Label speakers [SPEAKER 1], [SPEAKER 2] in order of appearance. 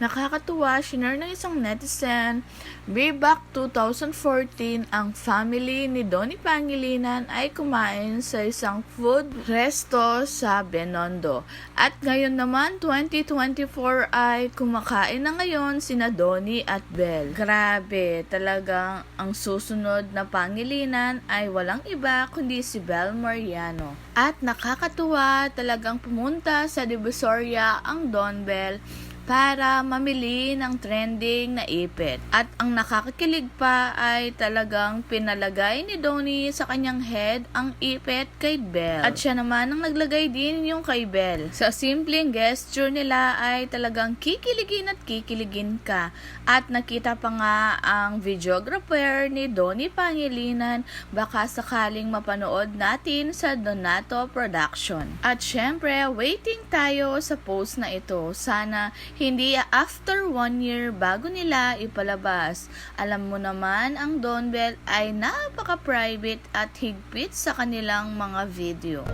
[SPEAKER 1] nakakatuwa, shinare ng isang netizen, way back 2014, ang family ni Donnie Pangilinan ay kumain sa isang food resto sa Benondo. At ngayon naman, 2024 ay kumakain na ngayon sina Donnie at Belle. Grabe, talagang ang susunod na Pangilinan ay walang iba kundi si Belle Mariano. At nakakatuwa talagang pumunta sa Divisoria ang Don Bell para mamili ng trending na ipit. At ang nakakakilig pa ay talagang pinalagay ni Donnie sa kanyang head ang ipit kay Belle. At siya naman ang naglagay din yung kay Belle. Sa simpleng gesture nila ay talagang kikiligin at kikiligin ka. At nakita pa nga ang videographer ni Donnie Pangilinan baka sakaling mapanood natin sa Donato Production. At syempre, waiting tayo sa post na ito. Sana hindi after one year bago nila ipalabas. Alam mo naman, ang Don Bell ay napaka-private at higpit sa kanilang mga video.